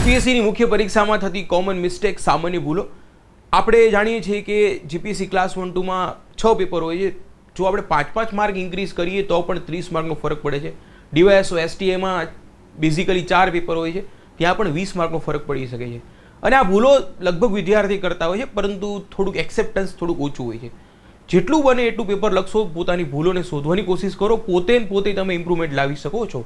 જીપીએસસીની મુખ્ય પરીક્ષામાં થતી કોમન મિસ્ટેક સામાન્ય ભૂલો. આપણે જાણીએ છીએ કે જીપીએસસી ક્લાસ વન ટુમાં છ પેપર હોય છે. જો આપણે પાંચ પાંચ માર્ક ઇન્ક્રીઝ કરીએ તો પણ ત્રીસ માર્કનો ફરક પડે છે. ડીવાયએસઓ એસટીએમાં બેઝિકલી ચાર પેપર હોય છે. ત્યાં પણ વીસ માર્કનો ફરક પડી શકે છે. અને આ ભૂલો લગભગ વિદ્યાર્થી કરતા હોય છે, પરંતુ થોડુંક એક્સેપ્ટન્સ થોડુંક ઓછું હોય છે. જેટલું બને એટલું પેપર લખશો, પોતાની ભૂલોને શોધવાની કોશિશ કરો, પોતે પોતે તમે ઇમ્પ્રુવમેન્ટ લાવી શકો છો.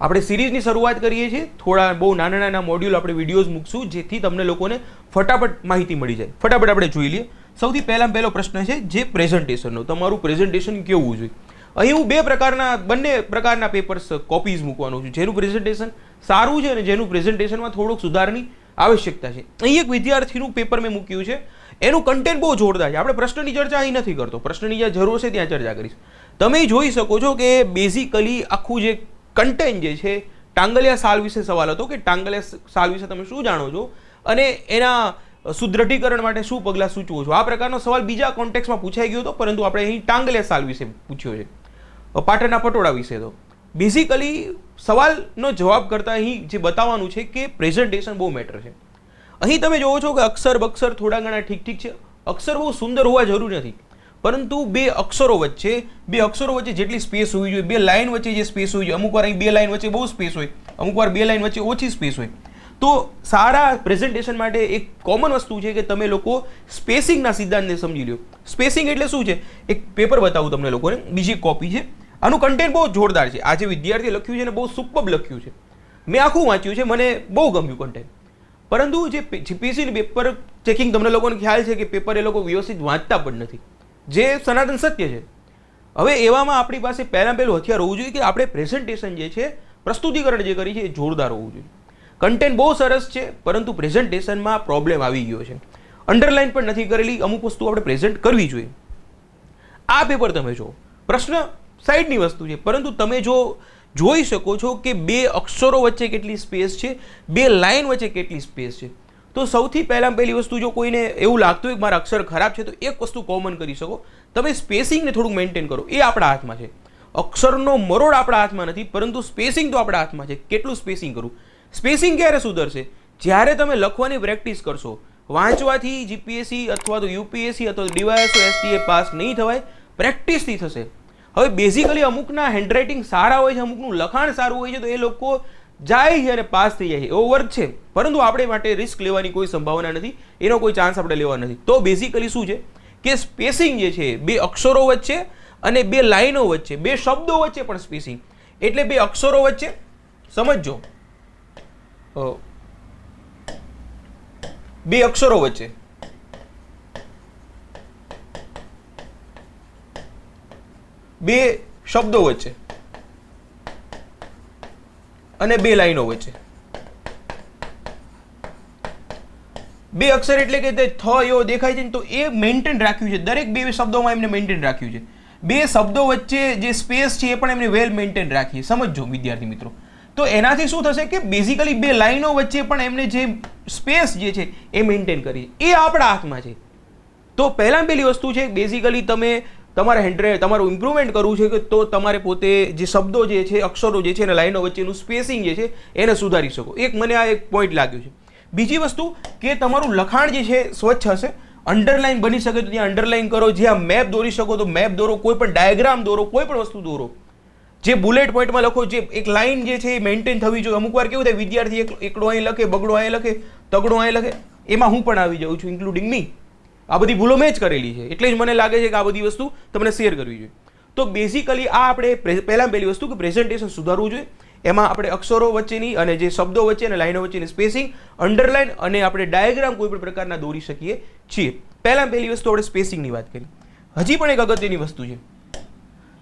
આપણે સિરીઝની શરૂઆત કરીએ છીએ. થોડા બહુ નાના નાના મોડ્યુલ આપણે વિડીયોઝ મૂકશું, જેથી તમને લોકોને ફટાફટ માહિતી મળી જાય. ફટાફટ આપણે જોઈ લઈએ. સૌથી પહેલાં પહેલો પ્રશ્ન છે, જે પ્રેઝન્ટેશનનો તમારું પ્રેઝન્ટેશન કેવું જોઈએ? અહીં હું બે પ્રકારના, બંને પ્રકારના પેપર્સ કોપીઝ મૂકવાનું છું. જેનું પ્રેઝન્ટેશન સારું છે અને જેનું પ્રેઝન્ટેશનમાં થોડોક સુધારની આવશ્યકતા છે. અહીં એક વિદ્યાર્થીનું પેપર મેં મૂક્યું છે. એનું કન્ટેન્ટ બહુ જોરદાર છે. આપણે પ્રશ્નની ચર્ચા અહીં નથી કરતો. પ્રશ્નની જ્યાં જરૂર છે ત્યાં ચર્ચા કરીશ. તમે જોઈ શકો છો કે બેઝિકલી આખું જે કન્ટેન્ટ જે છે, ટાંગલિયા સાલ વિશે સવાલ હતો કે ટાંગલિયા સાલ વિશે તમે શું જાણો છો? અને એના સુદ્રઢીકરણ માટે શું પગલાં સૂચવો છો? આ પ્રકારનો સવાલ બીજા કોન્ટેક્સમાં પૂછાઈ ગયો હતો, પરંતુ આપણે અહીં ટાંગલિયા સાલ વિશે પૂછ્યો છે. પાટણના પટોળા વિશે તો. બેઝિકલી સવાલનો જવાબ કરતાં અહીં જે બતાવવાનું છે કે પ્રેઝન્ટેશન બહુ મેટર છે. અહીં તમે જોવો છો કે અક્ષર બક્ષર થોડા ઘણા ઠીક ઠીક છે. અક્ષર બહુ સુંદર હોવા જરૂરી નથી. પરંતુ બે અક્ષરો વચ્ચે, બે અક્ષરો વચ્ચે જેટલી સ્પેસ હોવી જોઈએ, બે લાઇન વચ્ચે જે સ્પેસ હોવી જોઈએ અમુક વાર અહીં બે લાઇન વચ્ચે બહુ સ્પેસ હોય, અમુક વાર બે લાઇન વચ્ચે ઓછી સ્પેસ હોય. તો સારા પ્રેઝન્ટેશન માટે એક કોમન વસ્તુ છે કે તમે લોકો સ્પેસિંગના સિદ્ધાંતને સમજી લો સ્પેસિંગ એટલે શું છે? એક પેપર બતાવું તમને લોકોને, બીજી કોપી છે. આનું કન્ટેન્ટ બહુ જોરદાર છે. આજે વિદ્યાર્થીએ લખ્યું છે અને બહુ સુપબ લખ્યું છે. મેં આખું વાંચ્યું છે, મને બહુ ગમ્યું કન્ટેન્ટ પરંતુ જે જીપીએસસીની પેપર ચેકિંગ તમને લોકોને ખ્યાલ છે કે પેપર એ લોકો વ્યવસ્થિત વાંચતા પણ નથી. જે સનાતન સત્ય છે. હવે એવામાં આપણી પાસે પહેલાં પહેલું હથિયાર હોવું જોઈએ કે આપણે પ્રેઝન્ટેશન જે છે, પ્રસ્તુતિકરણ જે કરી છે એ જોરદાર હોવું જોઈએ. કન્ટેન્ટ બહુ સરસ છે, પરંતુ પ્રેઝન્ટેશનમાં પ્રોબ્લેમ આવી ગયો છે. અંડરલાઇન પણ નથી કરેલી, અમુક વસ્તુ આપણે પ્રેઝન્ટ કરવી જોઈએ. આ પેપર તમે જો પ્રશ્ન સાઈડની વસ્તુ છે, પરંતુ તમે જો જોઈ શકો છો કે બે અક્ષરો વચ્ચે કેટલી સ્પેસ છે, બે લાઇન વચ્ચે કેટલી સ્પેસ છે. તો સૌથી પહેલાં પહેલી વસ્તુ, જો કોઈને એવું લાગતું હોય કે મારા અક્ષર ખરાબ છે, તો એક વસ્તુ કોમન કરી શકો. તમે સ્પેસિંગને થોડુંક મેન્ટેન કરો. એ આપણા હાથમાં છે. અક્ષરનો મરોડ આપણા હાથમાં નથી, પરંતુ સ્પેસિંગ તો આપણા હાથમાં છે. કેટલું સ્પેસિંગ કરવું સ્પેસિંગ ક્યારે સુધરશે? જ્યારે તમે લખવાની પ્રેક્ટિસ કરશો, વાંચવાથી જીપીએસસી અથવા તો યુપીએસસી અથવા તો ડીવાયએસઓ એસટીએ પાસ નહીં થવાય પ્રેક્ટિસથી થશે. હવે બેઝિકલી અમુકના હેન્ડરાઇટિંગ સારા હોય છે, અમુકનું લખાણ સારું હોય છે, તો એ લોકો જાય છે અને પાસ થઈ જાય એવો વર્ક છે. પરંતુ આપણે માટે રિસ્ક લેવાની કોઈ સંભાવના નથી. એનો કોઈ ચાન્સ આપણે લેવા નથી. તો બેઝિકલી શું છે? કે સ્પેસિંગ જે છે, બે અક્ષરો વચ્ચે અને બે લાઈનો વચ્ચે, બે શબ્દો વચ્ચે પણ સ્પેસિંગ એટલે બે અક્ષરો વચ્ચે સમજો બે અક્ષરો વચ્ચે. બે શબ્દો વચ્ચે. અને બે લાઈનો વચ્ચે. બે અક્ષર એટલે કે તે થ એવો દેખાય છે ને તો એ મેન્ટેન રાખ્યું છે. દરેક બે શબ્દોમાં એમને મેન્ટેન રાખ્યું છે. બે શબ્દો વચ્ચે જે સ્પેસ છે એ પણ એમને વેલ મેન્ટેન રાખીએ. સમજો વિદ્યાર્થી મિત્રો. તો એનાથી શું થશે કે બેઝિકલી બે લાઈનો વચ્ચે પણ એમને જે સ્પેસ જે છે એ મેન્ટેન કરી એ આપણા હાથમાં છે. તો પહેલાં પહેલી વસ્તુ છે બેઝિકલી તમે તમારે હેન્ડ્રે તમારું ઇમ્પ્રુવમેન્ટ કરવું છે કે તો તમારે પોતે જે શબ્દો જે છે, અક્ષરો જે છે, અને લાઈનો વચ્ચેનું સ્પેસિંગ જે છે, એને સુધારી શકો. એક મને આ એક પોઈન્ટ લાગ્યો છે. બીજી વસ્તુ કે તમારું લખાણ જે છે, સ્વચ્છ હશે. અંડરલાઈન બની શકે તો ત્યાં અંડરલાઈન કરો. જ્યાં મેપ દોરી શકો તો મેપ દોરો. કોઈ પણ ડાયાગ્રામ દોરો, કોઈ પણ વસ્તુ દોરો. જે બુલેટ પોઈન્ટમાં લખો, જે એક લાઈન જે છે, એ મેન્ટેન થવી જોઈએ. અમુક વાર કેવું થાય, વિદ્યાર્થી એક, એકડો અહીં લખે, બગડો અહીં લખે, તગડો અહીં લખે. એમાં હું પણ આવી જાઉં છું ઇન્ક્લુડિંગ મી આ બધી ભૂલો મેં જ કરેલી છે. એટલે જ મને લાગે છે કે આ બધી વસ્તુ તમને શેર કરવી જોઈએ. તો બેઝિકલી આ આપણે પહેલાં પહેલી વસ્તુ કે પ્રેઝન્ટેશન સુધારવું જોઈએ. એમાં આપણે અક્ષરો વચ્ચેની અને જે શબ્દો વચ્ચે અને લાઈનો વચ્ચેની સ્પેસિંગ અંડરલાઇન અને આપણે ડાયાગ્રામ કોઈ પણ પ્રકારના દોરી શકીએ છીએ. પહેલાં પહેલી વસ્તુ આપણે સ્પેસિંગની વાત કરી. હજી પણ એક અગત્યની વસ્તુ છે.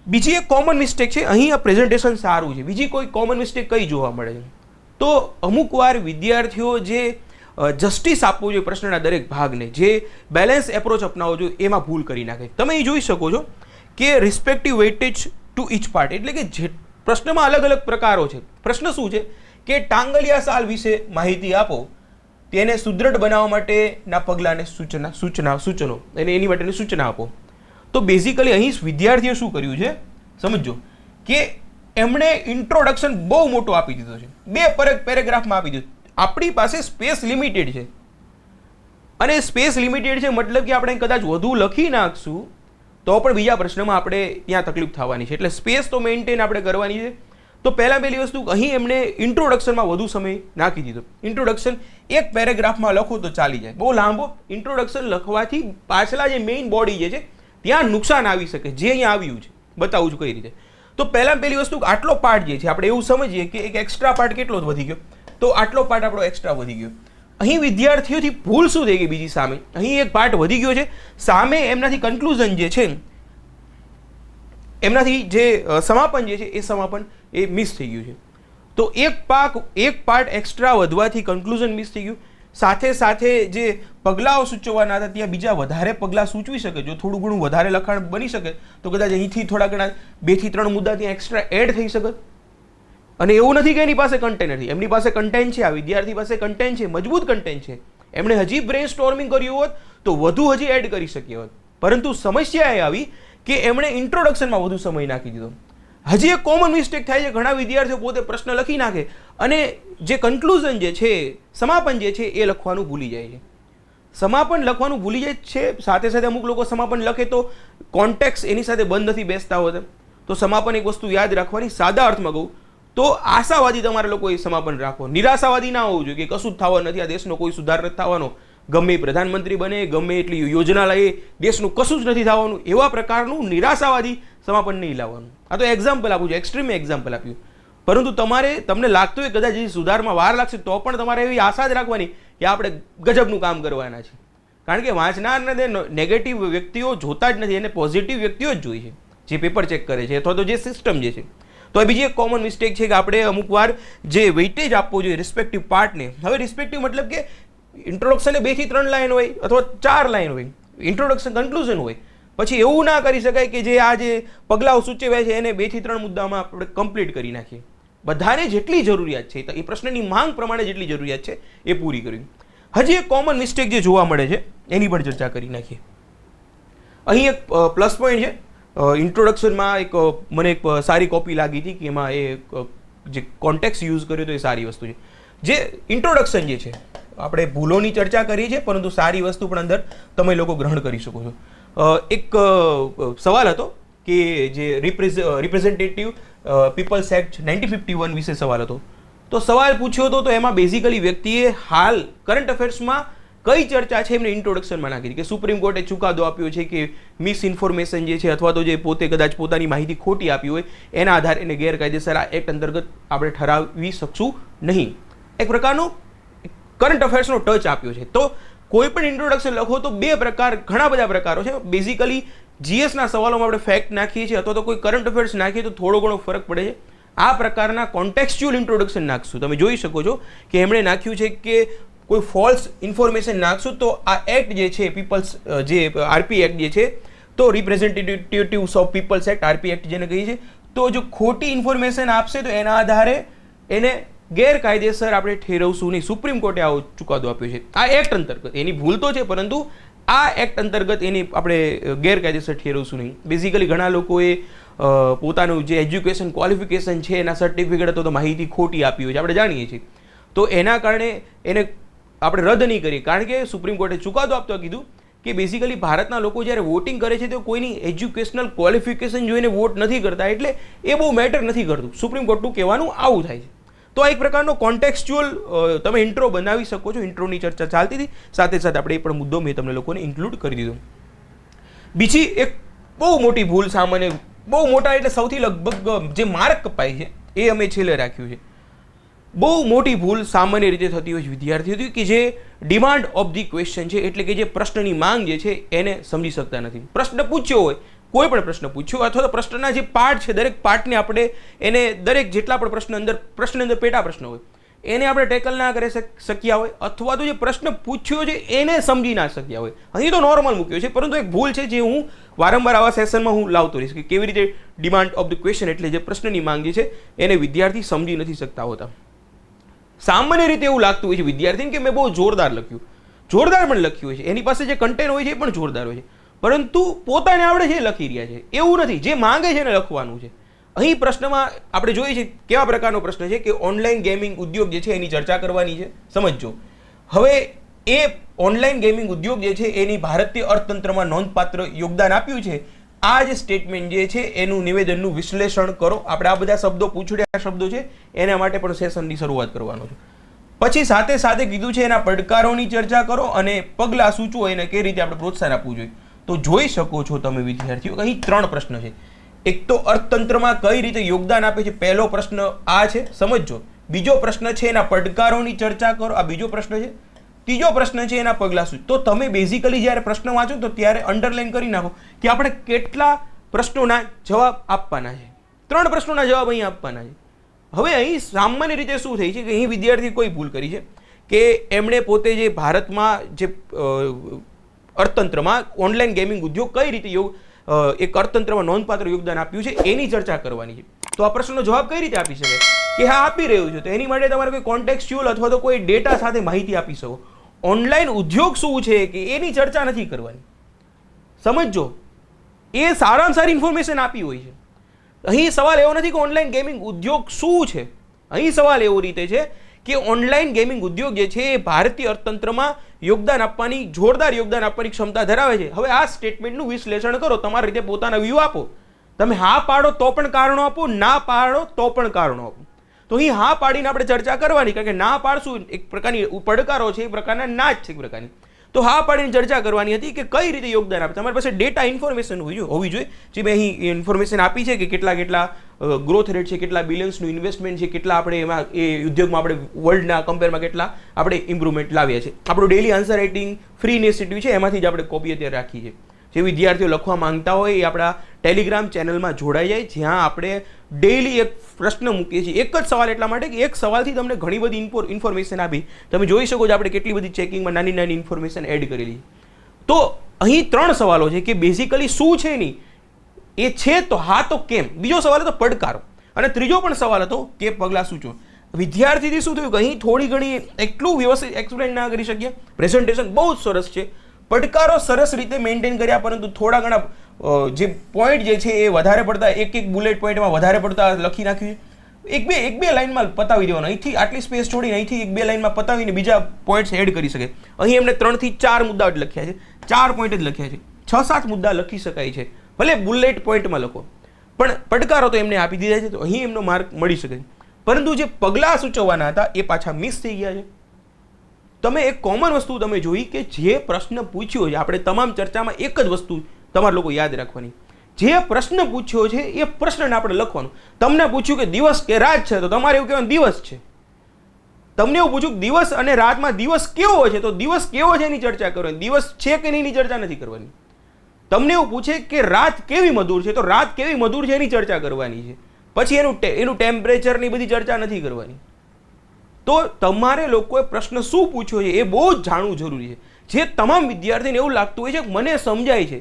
બીજી એક કોમન મિસ્ટેક છે, અહીં આ પ્રેઝન્ટેશન સારું છે. બીજી કોઈ કોમન મિસ્ટેક કઈ જોવા મળે છે? તો અમુક વાર વિદ્યાર્થીઓ જે જસ્ટિસ આપવો જોઈએ પ્રશ્નના દરેક ભાગને. જે બેલેન્સ એપ્રોચ અપનાવવો જોઈએ, એમાં ભૂલ કરી નાખે. તમે એ જોઈ શકો છો કે respective weightage to each part એટલે કે જે પ્રશ્નમાં અલગ અલગ પ્રકારો છે. પ્રશ્ન શું છે? કે ટાંગલિયા સાલ વિશે માહિતી આપો, તેને સુદૃઢ બનાવવા માટેના પગલાંને સૂચના સૂચના, સૂચનો. અને એની માટેની સૂચના આપો. તો બેઝિકલી અહીં વિદ્યાર્થીઓ શું કર્યું છે? સમજો કે એમણે ઇન્ટ્રોડક્શન બહુ મોટો આપી દીધો છે. બે પેરેગ્રાફમાં આપી દીધું. આપણી પાસે સ્પેસ લિમિટેડ છે. અને સ્પેસ લિમિટેડ છે મતલબ કે આપણે કદાચ વધુ લખી નાખશું, તો પણ બીજા પ્રશ્નમાં આપણે ત્યાં તકલીફ થવાની છે. એટલે સ્પેસ તો મેન્ટેન આપણે કરવાની છે. તો પહેલાં પહેલી વસ્તુ, અહીં એમણે ઇન્ટ્રોડક્શનમાં વધુ સમય નાખી દીધો. ઇન્ટ્રોડક્શન, એક પેરેગ્રાફમાં લખો તો ચાલી જાય. બહુ લાંબો. ઇન્ટ્રોડક્શન લખવાથી પાછલા જે મેઇન બોડી જે છે, ત્યાં નુકસાન આવી શકે. જે અહીંયા આવ્યું છે, બતાવું છું કઈ રીતે. તો પહેલાં પહેલી વસ્તુ, આટલો પાર્ટ જે છે, આપણે એવું સમજીએ કે એક એક્સ્ટ્રા પાર્ટ કેટલો વધી ગયો? તો આટલો પાર્ટ આપણો એક્સ્ટ્રા વધી ગયો. અહીં વિદ્યાર્થીઓથી ભૂલ શું થઈ ગઈ બીજી સામે? અહીં એક પાર્ટ વધી ગયો છે. સામે એમનાથી કન્ક્લુઝન જે છે, એમનાથી જે સમાપન જે છે, એ સમાપન એ મિસ થઈ ગયું છે. તો એક પાક, એક પાર્ટ એક્સ્ટ્રા વધવાથી કન્ક્લુઝન મિસ થઈ ગયું. સાથે સાથે જે પગલાઓ સૂચવવાના હતા, ત્યાં બીજા વધારે પગલાં સૂચવી શકે. જો થોડું ઘણું વધારે લખાણ બની શકે, તો કદાચ અહીંથી થોડા ઘણા બેથી ત્રણ મુદ્દા ત્યાં એક્સ્ટ્રા એડ થઈ શકે. અને એવું નથી કે એની પાસે કન્ટેન્ટ નથી. એમની પાસે કન્ટેન્ટ છે, આ વિદ્યાર્થી પાસે કન્ટેન્ટ છે, મજબૂત કન્ટેન્ટ છે. એમણે હજી બ્રેન સ્ટોર્મિંગ કર્યું હોત તો વધુ હજી એડ કરી શકીએ હોત. પરંતુ સમસ્યા એ આવી કે એમણે ઇન્ટ્રોડક્શનમાં વધુ સમય નાખી દીધો. હજી એક કોમન મિસ્ટેક થાય છે, ઘણા વિદ્યાર્થીઓ પોતે પ્રશ્ન લખી નાખે અને જે કન્ક્લુઝન જે છે, સમાપન જે છે, એ લખવાનું ભૂલી જાય છે. સમાપન લખવાનું ભૂલી જાય છે, સાથે સાથે અમુક લોકો સમાપન લખે તો કોન્ટેક્સ એની સાથે બંધ નથી બેસતા હોતા. તો સમાપન એક વસ્તુ યાદ રાખવાની સાદા અર્થમાં કહું તો આશાવાદી તમારે લોકોએ સમાપન રાખો. નિરાશાવાદી ના હોવું જોઈએ કે કશું જ થવા નથી. આ દેશનો કોઈ સુધાર નથી થવાનો. ગમે પ્રધાનમંત્રી બને, ગમે એટલી યોજના લઈએ દેશનું કશું જ નથી થવાનું. એવા પ્રકારનું નિરાશાવાદી સમાપન નહીં લાવવાનું. આ તો એક્ઝામ્પલ આપું છું એક્સ્ટ્રીમ એક્ઝામ્પલ આપ્યું. પરંતુ તમારે, તમને લાગતું હોય કદાચ સુધારમાં વાર લાગશે, તો પણ તમારે એવી આશા જ રાખવાની કે આપણે ગજબનું કામ કરવાના છે કારણ કે વાંચનારને નેગેટિવ વ્યક્તિઓ જોતા જ નથી, એને પોઝિટિવ વ્યક્તિઓ જ જોઈએ છે. જે પેપર ચેક કરે છે, અથવા તો જે સિસ્ટમ જે છે. તો આ બીજી એક કોમન મિસ્ટેક છે કે આપણે અમુક વાર જે વેઇટેજ આપવો જોઈએ રિસ્પેક્ટિવ પાર્ટને હવે રિસ્પેક્ટિવ મતલબ કે ઇન્ટ્રોડક્શન બેથી ત્રણ લાઈન હોય અથવા ચાર લાઈન હોય ઇન્ટ્રોડક્શન કન્ક્લુઝન હોય, પછી એવું ના કરી શકાય કે જે આ જે પગલાઓ સૂચવ્યા છે એને બેથી ત્રણ મુદ્દામાં આપણે કમ્પ્લીટ કરી નાખીએ. બધાને જેટલી જરૂરિયાત છે એ પ્રશ્નની માંગ પ્રમાણે જેટલી જરૂરિયાત છે, એ પૂરી કરવી. હજી એક કોમન મિસ્ટેક જે જોવા મળે છે, એની પણ ચર્ચા કરી નાખીએ. અહીં એક પ્લસ પોઈન્ટ છે. ઇન્ટ્રોડક્શનમાં એક મને એક સારી કોપી લાગી હતી કે એમાં એ જે કોન્ટેક્સ યુઝ કર્યો તો એ સારી વસ્તુ છે. જે ઇન્ટ્રોડક્શન જે છે, આપણે ભૂલોની ચર્ચા કરી છે, પરંતુ સારી વસ્તુ પણ અંદર તમે લોકો ગ્રહણ કરી શકો છો. એક સવાલ હતો કે જે representative peoples act nineteen fifty one વિશે સવાલ હતો. તો સવાલ પૂછ્યો હતો, તો એમાં બેઝિકલી વ્યક્તિએ હાલ કરંટ અફેર્સમાં કઈ ચર્ચા છે એમને ઇન્ટ્રોડક્શનમાં નાખી કે સુપ્રીમ કોર્ટે ચુકાદો આપ્યો છે કે મિસ ઇન્ફોર્મેશન જે છે અથવા તો જે પોતે કદાચ પોતાની માહિતી ખોટી આપી હોય, એના આધારે એને ગેરકાયદેસર આ એક્ટ અંતર્ગત આપણે ઠરાવી શકશું નહીં. એક પ્રકારનો કરંટ અફેર્સનો ટચ આપ્યો છે. તો કોઈ પણ ઇન્ટ્રોડક્શન લખો તો બે પ્રકાર, ઘણા બધા પ્રકારો છે. બેઝિકલી જીએસના સવાલોમાં આપણે ફેક્ટ નાખીએ છીએ અથવા તો કોઈ કરંટ અફેર્સ નાખીએ તો થોડો ઘણો ફરક પડે છે. આ પ્રકારના કોન્ટેક્સ્ચ્યુઅલ ઇન્ટ્રોડક્શન નાખશું. તમે જોઈ શકો છો કે એમણે નાખ્યું છે કે કોઈ ફોલ્સ ઇન્ફોર્મેશન નાખશું તો આ એક્ટ જે છે પીપલ્સ જે આરપી એક્ટ જે છે, તો representatives of peoples act RP act જેને કહીએ છીએ, તો જો ખોટી ઇન્ફોર્મેશન આપશે તો એના આધારે એને ગેરકાયદેસર આપણે ઠેરવશું નહીં. સુપ્રીમ કોર્ટે આવો ચુકાદો આપ્યો છે. આ એક્ટ અંતર્ગત. એની ભૂલ તો છે, પરંતુ આ એક્ટ અંતર્ગત એની આપણે ગેરકાયદેસર ઠેરવશું નહીં. બેઝિકલી ઘણા લોકોએ પોતાનું જે એજ્યુકેશન ક્વોલિફિકેશન છે, એના સર્ટિફિકેટ તો માહિતી ખોટી આપી હોય છે. આપણે જાણીએ છીએ. તો એના કારણે એને આપણે રદ નહીં કરીએ. કારણ કે સુપ્રીમ કોર્ટે ચુકાદો આપતો કીધું કે બેઝિકલી ભારતના લોકો જ્યારે વોટિંગ કરે છે, તો કોઈની એજ્યુકેશનલ ક્વોલિફિકેશન જોઈને વોટ નથી કરતા. એટલે એ બહુ મેટર નથી કરતું. સુપ્રીમ કોર્ટનું કહેવાનું આવું થાય છે. તો આ એક પ્રકારનો કોન્ટેક્સ્ચ્યુઅલ તમે ઇન્ટ્રો બનાવી શકો છો. ઇન્ટ્રોની ચર્ચા ચાલતી હતી. સાથે સાથે આપણે એ પણ મુદ્દો મેં તમને લોકોને ઇન્ક્લુડ કરી દીધો. બીજી એક બહુ મોટી ભૂલ સામાન્ય, બહુ મોટા એટલે સૌથી લગભગ જે માર્ક કપાય છે, એ અમે છેલ્લે રાખ્યું છે. બહુ મોટી ભૂલ સામાન્ય રીતે થતી હોય છે વિદ્યાર્થીઓથી કે જે ડિમાન્ડ ઓફ ધી ક્વેશ્ચન છે, એટલે કે જે પ્રશ્નની માંગ જે છે, એને સમજી શકતા નથી. પ્રશ્ન પૂછ્યો હોય, કોઈ પણ પ્રશ્ન પૂછ્યો અથવા તો પ્રશ્નના જે પાર્ટ છે, દરેક પાર્ટને આપણે એને દરેક જેટલા પણ પ્રશ્ન અંદર પ્રશ્ન અંદર પેટા પ્રશ્ન હોય, એને આપણે ટેકલ ના કરી શક- શક્યા હોય અથવા તો જે પ્રશ્ન પૂછ્યો છે, એને સમજી ના શક્યા હોય. અહીં તો નોર્મલ મૂક્યો છે, પરંતુ એક ભૂલ છે જે હું વારંવાર આવા સેશનમાં હું લાવતો રહીશ કે કેવી રીતે ડિમાન્ડ ઓફ ધ ક્વેશ્ચન એટલે જે પ્રશ્નની માંગ છે, એને વિદ્યાર્થી સમજી નથી શકતા હોતા. સામાન્ય રીતે એવું લાગતું હોય છે, વિદ્યાર્થીને કે મેં બહુ જોરદાર લખ્યું. જોરદાર પણ લખ્યું હોય છે. એની પાસે જે કન્ટેન્ટ હોય છે, એ પણ જોરદાર હોય છે. પરંતુ પોતાને આવડે છે એ લખી રહ્યા છે. એવું નથી. જે માંગે છે એને લખવાનું છે. અહીં પ્રશ્નમાં આપણે જોઈએ છીએ કેવા પ્રકારનો પ્રશ્ન છે કે ઓનલાઈન ગેમિંગ ઉદ્યોગ જે છે એની ચર્ચા કરવાની છે. સમજજો. હવે એ ઓનલાઈન ગેમિંગ ઉદ્યોગ જે છે, એની ભારતીય અર્થતંત્રમાં નોંધપાત્ર યોગદાન આપ્યું છે. આ જે સ્ટેટમેન્ટ જે છે, એનું નિવેદનનું વિશ્લેષણ કરો. આપણે આ બધા શબ્દો પૂછડ્યા શબ્દો છે, એના માટે પણ સેશનની શરૂઆત કરવાનો છે. પછી સાથે સાથે કીધું છે, એના પડકારોની ચર્ચા કરો અને પગલાં સૂચવો એને કઈ રીતે આપણે પ્રોત્સાહન આપવું જોઈએ. તો જોઈ શકો છો તમે વિદ્યાર્થીઓ, અહીં ત્રણ પ્રશ્ન છે. એક તો અર્થતંત્રમાં કઈ રીતે યોગદાન આપે છે? પહેલો પ્રશ્ન આ છે, સમજજો. બીજો પ્રશ્ન છે, એના પડકારોની ચર્ચા કરો. આ બીજો પ્રશ્ન છે ત્રીજો પ્રશ્ન છે એના પગલાં શું? તો તમે બેઝિકલી જ્યારે પ્રશ્ન વાંચો તો ત્યારે અંડરલાઈન કરી નાખો કે આપણે કેટલા પ્રશ્નોના જવાબ આપવાના છે. ત્રણ પ્રશ્નોના જવાબ અહીં આપવાના છે. હવે અહીં સામાન્ય રીતે શું થઈ છે કે અહીં વિદ્યાર્થી કોઈ ભૂલ કરી છે કે એમણે પોતે જે ભારતમાં જે અર્થતંત્રમાં ઓનલાઈન ગેમિંગ ઉદ્યોગ કઈ રીતે યોગ એક અર્થતંત્રમાં નોંધપાત્ર યોગદાન આપ્યું છે એની ચર્ચા કરવાની છે. તો આ પ્રશ્નનો જવાબ કઈ રીતે આપી શકે કે હા, આપી રહ્યું છે. તો એની માટે તમારે કોઈ કોન્ટેક્સ્ચ્યુઅલ અથવા તો કોઈ ડેટા સાથે માહિતી આપી શકો. ઓનલાઈન ઉદ્યોગ શું છે કે એની ચર્ચા નથી કરવાની? સમજજો. એ સારામાં સારી ઇન્ફોર્મેશન આપી હોય છે. અહીં સવાલ એવો નથી કે ઓનલાઈન ગેમિંગ ઉદ્યોગ શું છે? અહીં સવાલ એવો રીતે છે કે ઓનલાઈન ગેમિંગ ઉદ્યોગ જે છે એ ભારતીય અર્થતંત્રમાં યોગદાન આપવાની, જોરદાર યોગદાન આપવાની ક્ષમતા ધરાવે છે. હવે આ સ્ટેટમેન્ટનું વિશ્લેષણ કરો. તમારી રીતે પોતાના વ્યૂ આપો. તમે હા પાડો તો પણ કારણો આપો, ના પાડો તો પણ કારણો આપો. તો અહીં હા પાડીને આપણે ચર્ચા કરવાની, કારણ કે ના પાડશું એક પ્રકારની પડકારો છે, એ પ્રકારના ના જ છે એક પ્રકારની. તો હા પાડીને ચર્ચા કરવાની હતી કે કઈ રીતે યોગદાન આપે. તમારી પાસે ડેટા ઇન્ફોર્મેશન હોવી જોઈએ હોવી જોઈએ, જે મેં અહીં ઇન્ફોર્મેશન આપી છે કે કેટલા કેટલા ગ્રોથ રેટ છે, કેટલા બિલિયન્સનું ઇન્વેસ્ટમેન્ટ છે, કેટલા આપણે એમાં, એ ઉદ્યોગમાં આપણે વર્લ્ડના કમ્પેરમાં કેટલા આપણે ઇમ્પ્રુવમેન્ટ લાવ્યા છે. આપણું daily answer writing free initiative છે, એમાંથી જ આપણે કોપી અત્યારે રાખી છે. જે વિદ્યાર્થીઓ લખવા માંગતા હોય એ આપણા ટેલિગ્રામ ચેનલમાં જોડાઈ જાય, જ્યાં આપણે ડેઈલી એક પ્રશ્ન મૂકીએ છીએ. એક જ સવાલ એટલા માટે કે એક સવાલથી તમને ઘણી બધી ઇન્ફો ઇન્ફોર્મેશન આપી. તમે જોઈ શકો છો આપણે કેટલી બધી ચેકિંગમાં નાની નાની ઇન્ફોર્મેશન એડ કરેલી. તો અહીં ત્રણ સવાલો છે કે બેઝિકલી શું છે નહીં? એ છે તો હા તો કેમ? બીજો સવાલ હતો પડકારો. અને ત્રીજો પણ સવાલ હતો કે પગલાં સૂચો વિદ્યાર્થીથી શું થયું કે અહીં થોડી ઘણી એટલું વ્યવસ્થિત એક્સપ્લેન ના કરી શકીએ. પ્રેઝન્ટેશન બહુ જ સરસ છે. પડકારો સરસ રીતે મેન્ટેન કર્યા, પરંતુ થોડા ઘણા જે પોઈન્ટ જે છે એ વધારે પડતા, એક એક બુલેટ પોઈન્ટમાં વધારે પડતા લખી નાખ્યું એક બે એક બે લાઇનમાં પતાવી દેવાનો. અહીંથી આટલી સ્પેસ છોડીને અહીંથી એક બે લાઇનમાં પતાવીને બીજા પોઈન્ટ્સ એડ કરી શકે. અહીં એમણે ત્રણથી ચાર મુદ્દાઓ જ લખ્યા છે. ચાર પોઈન્ટ જ લખ્યા છે. છ, સાત મુદ્દા લખી શકાય છે. ભલે બુલેટ પોઈન્ટમાં લખો. પણ પડકારો તો એમને આપી દીધા છે, તો અહીં એમનો માર્ક મળી શકે પરંતુ જે પગલાં સૂચવવાના હતા, એ પાછા મિસ થઈ ગયા છે. તમે એક કોમન વસ્તુ તમે જોઈ કે જે પ્રશ્ન પૂછ્યો છે, આપણે તમામ ચર્ચામાં એક જ વસ્તુ તમારે લોકો યાદ રાખવાની. જે પ્રશ્ન પૂછ્યો છે, એ પ્રશ્નને આપણે લખવાનું. તમને પૂછ્યું કે દિવસ કે રાત છે, તો તમારે એવું કહેવાનું દિવસ છે. તમને એવું પૂછ્યું કે દિવસ અને રાતમાં દિવસ કેવો છે, તો દિવસ કેવો છે એની ચર્ચા કરવાની. દિવસ છે કે નહીં એની ચર્ચા નથી કરવાની. તમને એવું પૂછે કે રાત કેવી મધુર છે, તો રાત કેવી મધુર છે એની ચર્ચા કરવાની છે. પછી એનું એનું ટેમ્પરેચરની બધી ચર્ચા નથી કરવાની. તો તમારે લોકોએ પ્રશ્ન શું પૂછ્યો છે એ બહુ જ જાણવું જરૂરી છે. જે તમામ વિદ્યાર્થીને એવું લાગતું હોય છે, મને સમજાય છે.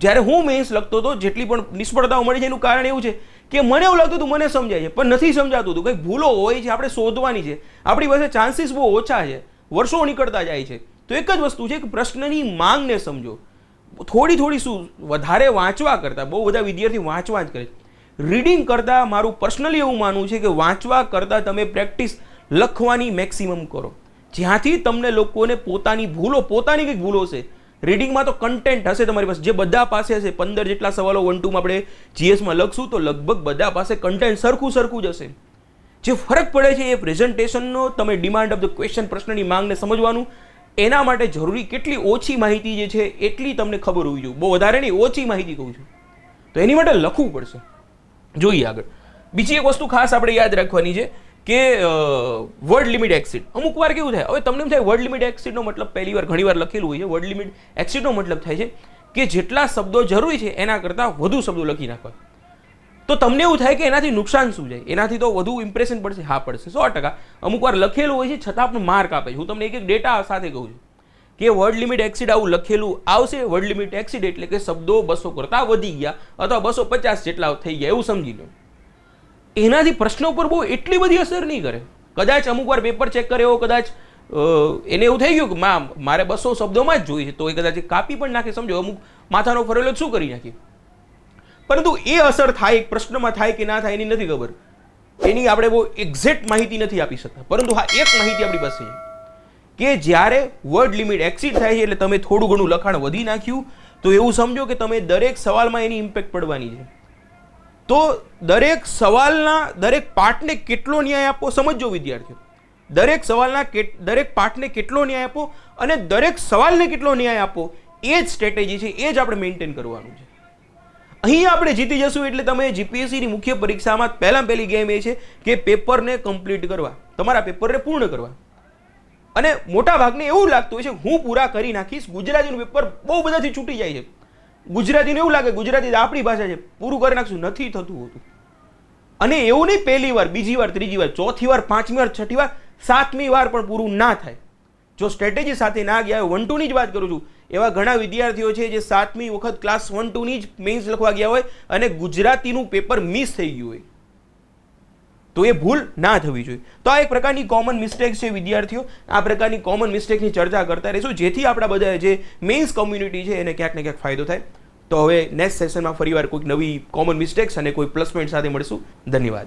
જ્યારે હું મેન્સ લખતો હતો, જેટલી પણ નિષ્ફળતાઓ મળી છે, એનું કારણ એવું છે કે મને એવું લાગતું હતું, મને સમજાય છે, પણ નથી સમજાતું હતું. કંઈક ભૂલો હોય છે, આપણે શોધવાની છે. આપણી પાસે ચાન્સીસ બહુ ઓછા છે, વર્ષો નીકળતા જાય છે. તો એક જ વસ્તુ છે કે પ્રશ્નની માંગને સમજો. થોડી થોડી શું, વધારે વાંચવા કરતાં, બહુ બધા વિદ્યાર્થી વાંચવા જ કરે રીડિંગ કરતાં મારું પર્સનલી એવું માનવું છે કે વાંચવા કરતાં તમે પ્રેક્ટિસ લખવાની મેક્સિમમ કરો. જ્યાંથી તમને લોકોને પોતાની ભૂલો, પોતાની કંઈક ભૂલો છે રીડિંગમાં તો કન્ટેન્ટ હશે તમારી પાસે. જે બધા પાસે હશે, પંદર જેટલા સવાલો વન ટુમાં આપણે જીએસમાં લખશું, તો લગભગ બધા પાસે કન્ટેન્ટ સરખું સરખું જ હશે. જે ફરક પડે છે એ પ્રેઝન્ટેશનનો તમે ડિમાન્ડ ઓફ ધ ક્વેશ્ચન પ્રશ્નની માંગને સમજવાનું. એના માટે જરૂરી કેટલી ઓછી માહિતી જે છે, એટલી તમને ખબર હોવી જોઈએ. બહુ વધારે નહીં, ઓછી માહિતી કહું છું. તો એની માટે લખવું પડશે. જોઈએ આગળ. બીજી એક વસ્તુ ખાસ આપણે યાદ રાખવાની છે. કે વર્ડ લિમિટ એક્સિડ અમુક વાર કેવું થાય, હવે તમને એમ થાય વર્ડ લિમિટ એક્સિડનો મતલબ પહેલી વાર, ઘણી વાર લખેલું હોય છે. વર્ડ લિમિટ એક્સિડનો મતલબ થાય છે કે જેટલા શબ્દો જરૂરી છે એના કરતાં વધુ શબ્દો લખી નાખવા. તો તમને એવું થાય કે એનાથી નુકસાન શું જાય એનાથી તો વધુ ઇમ્પ્રેશન પડશે? હા, પડશે. સો ટકા. અમુક વાર લખેલું હોય છે, છતાં પણ માર્ક આપે છે. હું તમને એક એક ડેટા સાથે કહું છું કે વર્ડ લિમિટ એક્સિડ આવું લખેલું આવશે. વર્ડ લિમિટ એક્સિડ એટલે કે શબ્દો બસો કરતાં વધી ગયા અથવા બસો પચાસ જેટલા થઈ ગયા, એવું સમજી લો. એનાથી પ્રશ્નો પર બહુ એટલી બધી અસર નહીં કરે. કદાચ અમુક વાર પેપર ચેક કરે એવો, કદાચ એને એવું થઈ ગયું કે મા, મારે બસો શબ્દોમાં જ જોઈએ તો એ કદાચ કાપી પણ નાખે, સમજો, અમુક માથાનો ફરેલો શું કરી નાખીએ પરંતુ એ અસર થાય, એક પ્રશ્નમાં થાય કે ના થાય, એની નથી ખબર. એની આપણે બહુ એક્ઝેક્ટ માહિતી નથી આપી શકતા. પરંતુ હા, એક માહિતી આપણી પાસે કે જ્યારે વર્ડ લિમિટ એક્સિડ થાય છે, એટલે તમે થોડું ઘણું લખાણ વધી નાખ્યું, તો એવું સમજો કે તમે દરેક સવાલમાં એની ઇમ્પેક્ટ પડવાની છે. તો દરેક સવાલના દરેક પાઠને કેટલો ન્યાય આપવો સમજો વિદ્યાર્થીઓ. દરેક સવાલના દરેક પાઠને કેટલો ન્યાય આપો અને દરેક સવાલને કેટલો ન્યાય આપો એ જ સ્ટ્રેટેજી છે, એ જ આપણે મેન્ટેન કરવાનું છે. અહીં આપણે જીતી જશું એટલે તમે જીપીએસસીની મુખ્ય પરીક્ષામાં પહેલાં પહેલી ગેમ એ છે કે પેપરને કમ્પ્લીટ કરવા. તમારા પેપરને પૂર્ણ કરવા. અને મોટા ભાગને એવું લાગતું હોય છે, હું પૂરા કરી નાખીશ, ગુજરાતીનું પેપર બહુ બધાથી છૂટી જાય છે. ગુજરાતીને એવું લાગે, ગુજરાતી આપણી ભાષા છે, પૂરું કરી નાખશું. નથી થતું હોતું. અને એવું નહીં, પહેલી વાર, બીજી વાર, ત્રીજી વાર, ચોથી વાર, પાંચમી વાર, છઠ્ઠી વાર, સાતમી વાર પણ પૂરું ના થાય. જો સ્ટ્રેટેજી સાથે ના ગયા વન ટુની જ વાત કરું છું. એવા ઘણા વિદ્યાર્થીઓ છે જે સાતમી વખત ક્લાસ વન ટુની જ મેઇન્સ લખવા ગયા હોય અને ગુજરાતીનું પેપર મિસ થઈ ગયું હોય. તો એ ભૂલ ના થવી જોઈએ. તો આ એક પ્રકારની કોમન મિસ્ટેક છે વિદ્યાર્થીઓ. આ પ્રકારની કોમન મિસ્ટેકની ચર્ચા કરતા રહીશું. જેથી આપણા બધા જે મેન્સ કોમ્યુનિટી છે એને ક્યાંક ને ક્યાંક ફાયદો થાય. તો હવે નેક્સ્ટ સેશનમાં ફરીવાર કોઈક નવી કોમન મિસ્ટેક્સ અને કોઈ પ્લસ પોઈન્ટ સાથે મળશું. ધન્યવાદ.